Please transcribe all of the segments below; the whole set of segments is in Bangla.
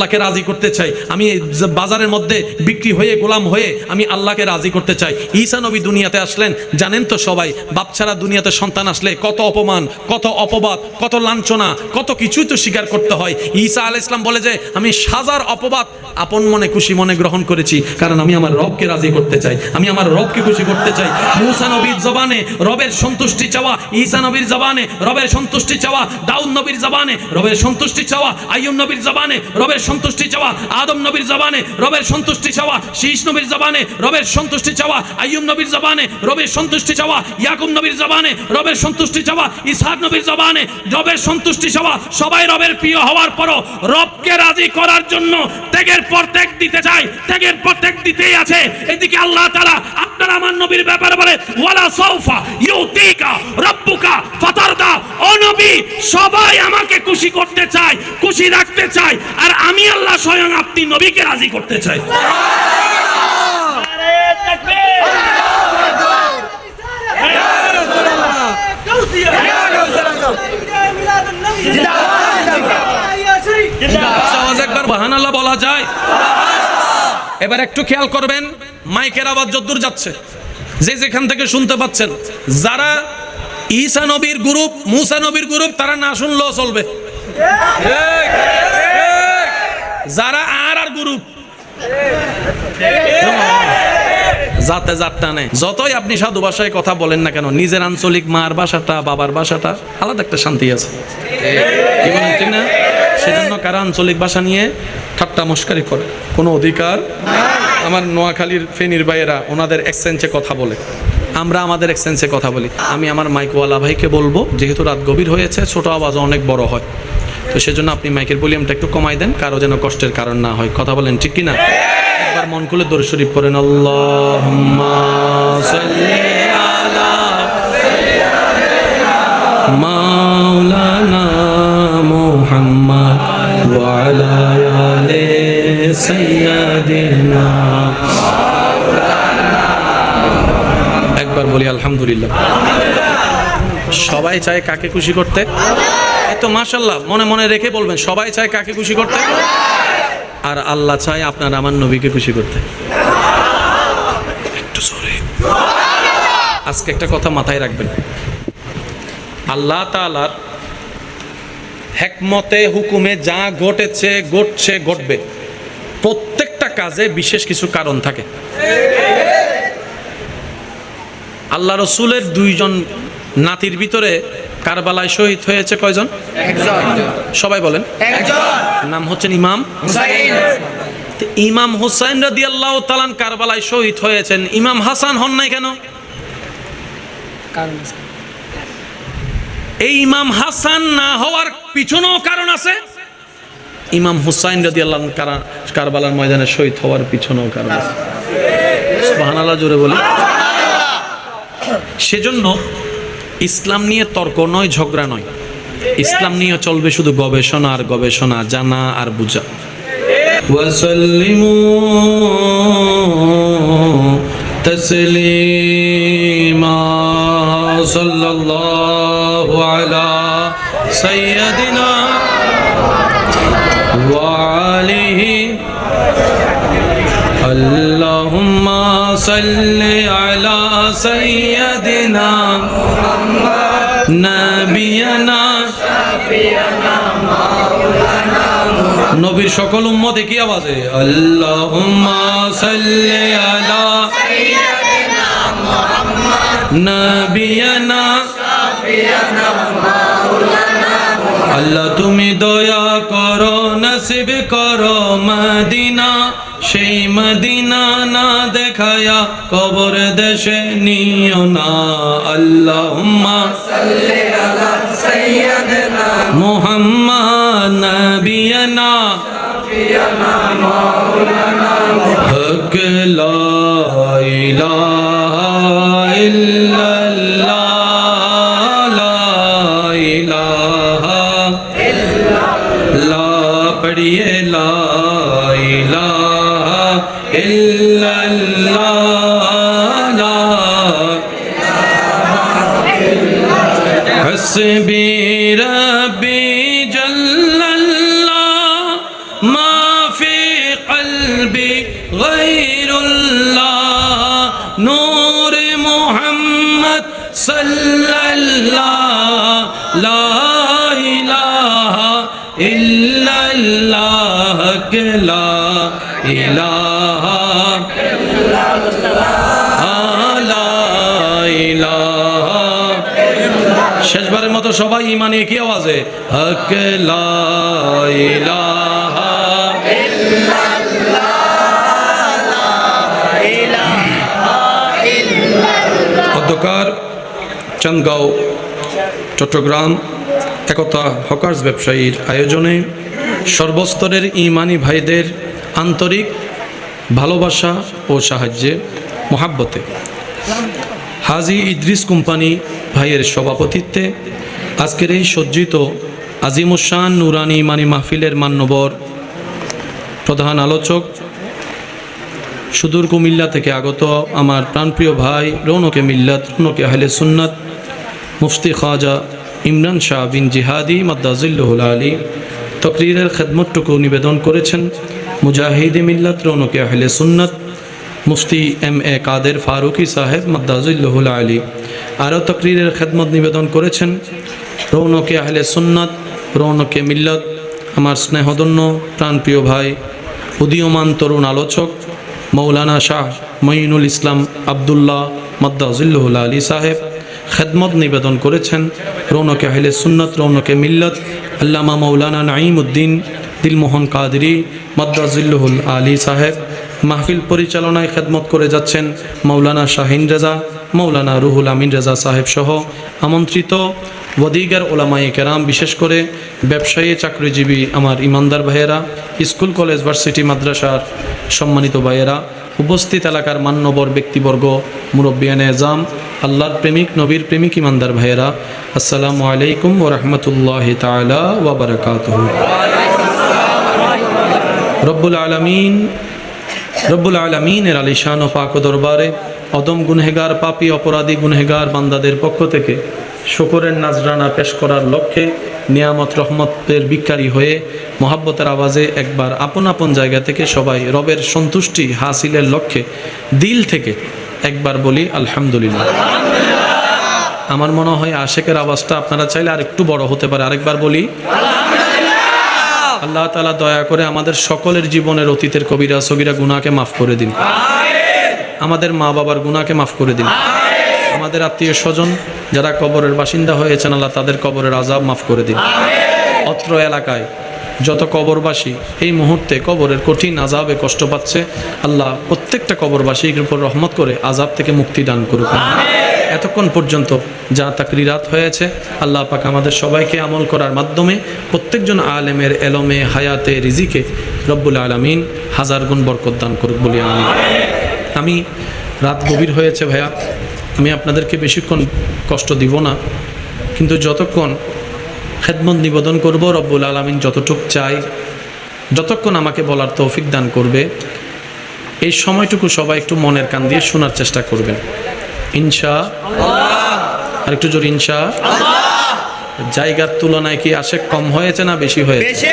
আল্লাহকে রাজি করতে চাই। আমি বাজারের মধ্যে বিক্রি হয়ে, গোলাম হয়ে আমি আল্লাহকে রাজি করতে চাই। ঈসা নবী দুনিয়াতে আসলেন, জানেন তো সবাই, বাপ ছাড়া দুনিয়াতে সন্তান আসলে কত অপমান, কত অপবাদ, কত লাঞ্ছনা, কত কিছুই তো স্বীকার করতে হয়। ঈসা আলাইহিস ইসলাম বলে যে, আমি সাজার অপবাদ আপন মনে খুশি মনে গ্রহণ করেছি, কারণ আমি আমার রবকে রাজি করতে চাই। আমি আমার রবকে খুশি করতে চাই। মুসা নবীর জবানে রবের সন্তুষ্টি চাওয়া, ঈসা নবীর জবানে রবের সন্তুষ্টি চাওয়া, দাউদ নবীর জবানে রবের সন্তুষ্টি চাওয়া, আইয়ুব নবীর জবানে রবের সন্তুষ্টি চাওয়া। আদম নবীর জবানে রবের সন্তুষ্টি চাওয়া। শীষ নবীর জবানে রবের সন্তুষ্টি চাওয়া। আইয়ুব নবীর জবানে রবের সন্তুষ্টি চাওয়া। ইয়াকুব নবীর জবানে রবের সন্তুষ্টি চাওয়া। ইসহাক নবীর জবানে রবের সন্তুষ্টি চাওয়া। সবাই রবের প্রিয় হওয়ার পরও রবকে রাজি করার জন্য ত্যাগের পর ত্যাগ দিতে চাই ত্যাগের পর ত্যাগ দিতেই আছে। এদিকে আল্লাহ তাআলা আপনার আমার নবীর ব্যাপারে বলে ওয়ালা সাউফা ইউতিকা রব্বুকা ফাতারদা। ও নবী সবাই আমাকে খুশি করতে চায় খুশি রাখতে চায় আর আমি আল্লাহ স্বয়ং আপনি নবীকে রাজি করতে চাই। বলা যায়। এবার একটু খেয়াল করবেন। মাইকের আবার যদ্দূর যাচ্ছে। যে যেখান থেকে শুনতে পাচ্ছেন, যারা ঈসা নবীর গ্রুপ, মুসা নবীর গ্রুপ, তারা না শুনলেও চলবে। যারা আর আর গ্রুপ, যাতে যাত্রা নেই যতই আপনি সাধু ভাষায় কথা বলেন না কেন, নিজের আঞ্চলিক মার ভাষাটা, বাবার ভাষাটা, আলাদা একটা শান্তি আছে। না? সেজন্য কারা আঞ্চলিক ভাষা নিয়ে ঠাট্টা মস্কারি করে? কোনো অধিকার? আমার নোয়াখালীর ফেনীর ভাইয়েরা ওনাদের এক্সচেঞ্জে কথা বলে। আমরা আমাদের এক্সচেঞ্জে কথা বলি। আমি আমার মাইকওয়ালা ভাইকে বলব, যেহেতু রাত গভীর হয়েছে, ছোট আওয়াজ অনেক বড় হয়। তো সেজন্য আপনি মাইকের ভলিউমটা একটু কমাই দেন, কারও যেন কষ্টের কারণ না হয়। কথা বলেন, ঠিক কি না একবার মন খুলে দরুদ শরীফ আলা মাওলানা মুহাম্মদ ওয়া একবার বলি আলহামদুলিল্লাহ। সবাই চায় কাকে খুশি করতে? এই তো মাশাল্লাহ মনে মনে রেখে বলবেন, সবাই চায় কাকে খুশি করতে? আর আল্লাহ চায় আপনার আমার নবীকে খুশি করতে। আজকে একটা কথা মাথায় রাখবেন। আল্লাহ হেকমতে, হুকুমে যা ঘটেছে, ঘটছে, ঘটবে। প্রত্যেকটা কাজে বিশেষ কিছু কারণ থাকে। আল্লাহ রসুলের দুইজন নাতির ভিতরে কারবালায় শহীদ হয়েছে কয়জন? সবাই বলেন। নাম হচ্ছেন ইমাম। ইমাম হুসাইন রাদি আল্লাহ তালান কারবালায় শহীদ হয়েছেন। ইমাম হাসান হন নাই কেন? এই ইমাম হাসান না হওয়ার পিছনেও কারণ আছে। ইমাম হুসাইন রদি আল্লাহ কারবালার ময়দানে শহীদ হওয়ার পিছনেও কারণ সুবাহানাল্লাহ, জোরে বলি। সেজন্য ইসলাম নিয়ে তর্ক নয়, ঝগড়া নয়। ইসলাম নিয়ে চলবে শুধু গবেষণা আর গবেষণা, জানা আর বুঝা। তসলিমা সাল্লাল্লাহু আলা সাইয়্যিদিনা على سيدنا وعليه اللهم صل على سيدنا نبينا নবীর সকল উম্মতে কি আওয়াজে আল্লাহুম্মা সাল্লি আলা নবিয়ানা আল্লাহ তুমি দয়া করো নসিব করো মদিনা সেই মদিনা না দেখায়া কবর দেশে নিও না। আল্লাহ মুহাম্মদ নবিয়না। হক দাঁড়িয়ে লাইলা হসবি রবি জল্লাল্লাহ। মা ফি কলবি গায়রুল্লাহ। শেষবারের মতো সবাই ইমানে কি আওয়াজে? অধ্যকার চান্দগাঁও চট্টগ্রাম একতা হকার্স ব্যবসায়ীর আয়োজনে সর্বস্তরের ইমানি ভাইদের আন্তরিক ভালোবাসা ও সাহায্যে, মহাব্বতে। হাজি ইদ্রিস কোম্পানি ভাইয়ের সভাপতিত্বে আজকের এই সজ্জিত আজিমুসান নুরানি মানি মাহফিলের মান্যবর প্রধান আলোচক সুদূর কুমিল্লা থেকে আগত আমার প্রাণপ্রিয় ভাই রৌনকে মিল্লাত, রৌনকে আহলে সুন্নাত মুফতি খাজা ইমরান শাহ বিন জিহাদি মাদ্দাজিল্লুল আলী তকরিরের খেদমতটুকু নিবেদন করেছেন মুজাহিদে মিল্লাত রৌনকে আহলে সুন্নাত, মুফতি এম এ কাদের ফারুকি সাহেব মাদ্দাজুল্লাহুল আলী। আরও তকরিরের খেদমত নিবেদন করেছেন, রৌনকে আহলে সুন্নাত, রৌনকে মিল্লত, আমার স্নেহদন্য প্রাণপ্রিয় ভাই, উদীয়মান তরুণ আলোচক মৌলানা শাহ মঈনুল ইসলাম আবদুল্লাহ মাদ্দাজুল্লাহুল আলী সাহেব। খেদমত নিবেদন করেছেন। রৌনকে আহলে সুন্নত, রৌনকে মিল্লত। আল্লামা মৌলানা নাঈম উদ্দিন দিলমোহন কাদরি মাদ্দাজুল্লাহুল আলী সাহেব। মাহফিল পরিচালনায় খেদমত করে যাচ্ছেন মৌলানা শাহিন রেজা মৌলানা রুহুল আমিন রেজা সাহেব সহ আমন্ত্রিত ওদিগার ওলামাই কেরাম, বিশেষ করে ব্যবসায়ী, চাকরিজীবী আমার ইমানদার ভাইয়েরা, স্কুল, কলেজ, ভার্সিটি, মাদ্রাসার সম্মানিত ভাইয়েরা, উপস্থিত এলাকার মান্যবর ব্যক্তিবর্গ মুরব্বিয়ান এজাম আল্লাহর প্রেমিক, নবীর প্রেমিক ইমানদার ভাইয়েরা, আসসালামু আলাইকুম ও রহমতুল্লাহ তালা ওবরাকাত রব্বুল আলমিন, রব্বুল আলমিনের আলিশান ও পাক দরবারে অদম গুনহেগার, পাপি, অপরাধী গুনহেগার বান্দাদের পক্ষ থেকে শকরের নাজরানা পেশ করার লক্ষ্যে নিয়ামত, রহমতের বিকারী হয়ে মহাব্বতের আওয়াজে একবার আপন আপন জায়গা থেকে সবাই রবের সন্তুষ্টি হাসিলের লক্ষ্যে দিল থেকে একবার বলি, আলহামদুলিল্লাহ। আমার মনে হয় আশেকের আওয়াজটা আপনারা চাইলে আর একটু বড় হতে পারে। আরেকবার বলি, আল্লাহ তালা দয়া করে আমাদের সকলের জীবনের অতীতের কবিরা, সগিরা গুনাকে মাফ করে দিন। আমাদের মা বাবার গুনাকে মাফ করে দিন। আমাদের আত্মীয় স্বজন যারা কবরের বাসিন্দা হয়েছেন, আল্লাহ তাদের কবরের আজাব মাফ করে দিন। অত্র এলাকায় যত কবরবাসী এই মুহূর্তে কবরের কঠিন আজাবে কষ্ট পাচ্ছে আল্লাহ প্রত্যেকটা কবরবাসীর উপর রহমত করে আজাব থেকে মুক্তি দান করুক। এতক্ষণ পর্যন্ত যা তাকরি তাকরিরাত হয়েছে আল্লাহ পাক আমাদের সবাইকে আমল করার মাধ্যমে প্রত্যেকজন আলেমের এলমে হায়াতে রিজিকে রব্বুল আলমিন হাজার গুণ বরকত দান করুক বলি আমি আমি রাত গভীর হয়েছে ভাইয়া। আমি আপনাদেরকে বেশিক্ষণ কষ্ট দিব না কিন্তু যতক্ষণ খেদমত নিবেদন করব রব্বুল আলমিন যতটুক চাই যতক্ষণ আমাকে বলার তৌফিক দান করবে এই সময়টুকু সবাই একটু মনের কান দিয়ে শোনার চেষ্টা করবেন। ইনশা আর একটু জোর ইনশা জায়গার তুলনায় কি আসে কম হয়েছে না বেশি হয়েছে?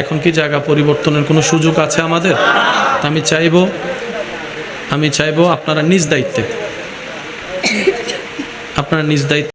এখন কি জায়গা পরিবর্তনের কোনো সুযোগ আছে আমাদের? তা আমি চাইব আমি চাইব আপনারা নিজ দায়িত্বে আপনারা নিজ দায়িত্বে